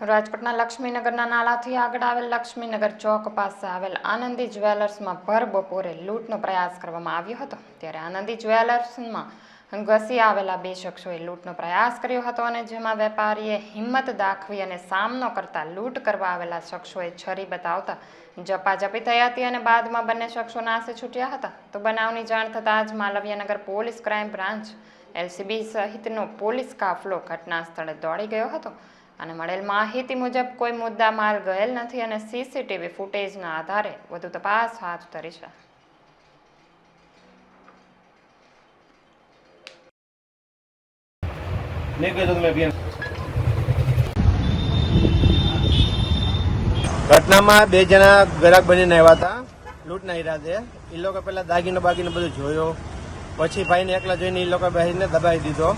રાજકોટના લક્ષ્મીનગરના નાલાથી આગળ આવેલ લક્ષ્મીનગર ચોક પાસે આવેલ આનંદી જ્વેલર્સમાં ભર બપોરે લૂંટનો પ્રયાસ કરવામાં આવ્યો હતો. ત્યારે આનંદી જ્વેલર્સમાં ઘસી આવેલા બે શખ્સોએ લૂંટનો પ્રયાસ કર્યો હતો અને જેમાં વેપારીએ હિંમત દાખવી અને સામનો કરતા લૂંટ કરવા આવેલા શખ્સોએ છરી બતાવતા જપાજપી થઈ હતી અને બાદમાં બંને શખ્સો નાસે છૂટ્યા હતા. તો બનાવની જાણ થતાં જ Malviyanagar police crime branch LCB સહિતનો પોલીસ કાફલો ઘટના સ્થળે દોડી ગયો હતો. અને મળેલ માહિતી મુજબ કોઈ મુદ્દા માલ ગયેલ નથી અને સીસીટીવી ફૂટેજના આધારે વધુ તપાસ હાથ ધરી છે. ઘટનામાં બે જણા ગ્રાહક બનીને આવ્યા હતા. લૂંટના ઈરાદે. એ લોકો પેલા દાગીનો બાગીનો બધું જોયો. પછી ભાઈને એકલા જોઈને એ લોકો ભાઈને દબાવી દીધો.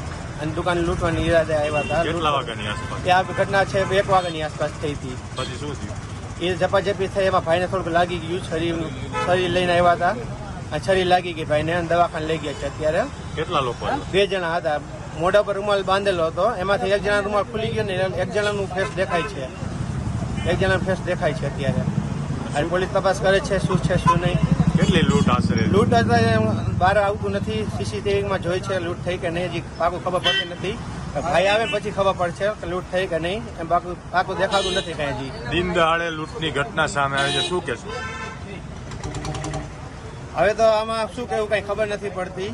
અને દુકાન લૂંટવાની ઈરાદે આવ્યા હતા. કેટલા વાગ્યાની આસપાસ? આ ઘટના છે એક વાગ્યાની આસપાસ થઈ હતી. પછી શું થયું? એ ઝપાઝપી થઈ એમાં ભાઈને થોડુંક લાગી ગયું છરી છરી લઈને આવ્યા હતા. અને છરી લાગી ગઈ ભાઈને દવાખાને લઈ ગયા છે અત્યારે. કેટલા લોકો બે જણા હતા. મોઢા પર રૂમાલ બાંધેલો હતો. એમાંથી એક જણા રૂમાલ ખુલી ગયો ને એક જણાનું ફેસ દેખાય છે. એક જણા ફેસ દેખાય છે અત્યારે. અને પોલીસ તપાસ કરે છે શું છે શું નહીં. કેટલી લૂંટ આશરે લૂંટ આશરે બહાર આવતું નથી. સીસીટીવીમાં જોઈ છે લૂંટ થઈ કે નહીં હજી પાકું ખબર પડતી નથી. ભાઈ આવે પછી ખબર પડશે કે લૂંટ થઈ કે નહીં. એમ પાકું પાકું દેખાતું નથી કઈ હજી. દિન દહાડે લૂંટની ઘટના સામે આવી છે. શું કહેશું? હવે તો આમાં શું કહેવું કઈ ખબર નથી પડતી.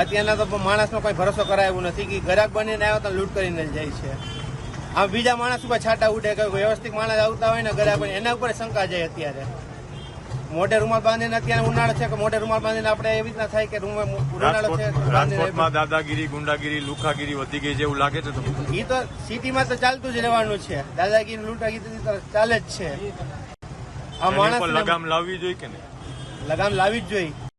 અત્યારના તો માણસનો કોઈ ભરોસો કરાય એવું નથી કે ગરાક બનીને આવ્યો તો લૂંટ કરીને જાય છે. આમ બીજા માણસ ઉપર છાટા ઉડે કે વ્યવસ્થિત માણસ આવતા હોય ને ગ્રાહક બની એના ઉપર શંકા જાય અત્યારે. મોઢે રૂમાલ બાંધીને અત્યારે ઉનાળો છે કે મોઢે રૂમાલ બાંધીને આપણે એવી રીતના થાય કે ઉનાળો છે રાજકોટમાં દાદાગીરી ગુંડાગીરી લુખાગીરી વધી ગઈ છે એવું લાગે છે ઈ એ તો સિટીમાં તો ચાલતું જ રહેવાનું છે. દાદાગીરી લૂંટાગીરી તો ચાલે જ છે. આ માણસ લગામ લાવવી જોઈએ કે નહીં? લગામ લાવવી જ જોઈએ.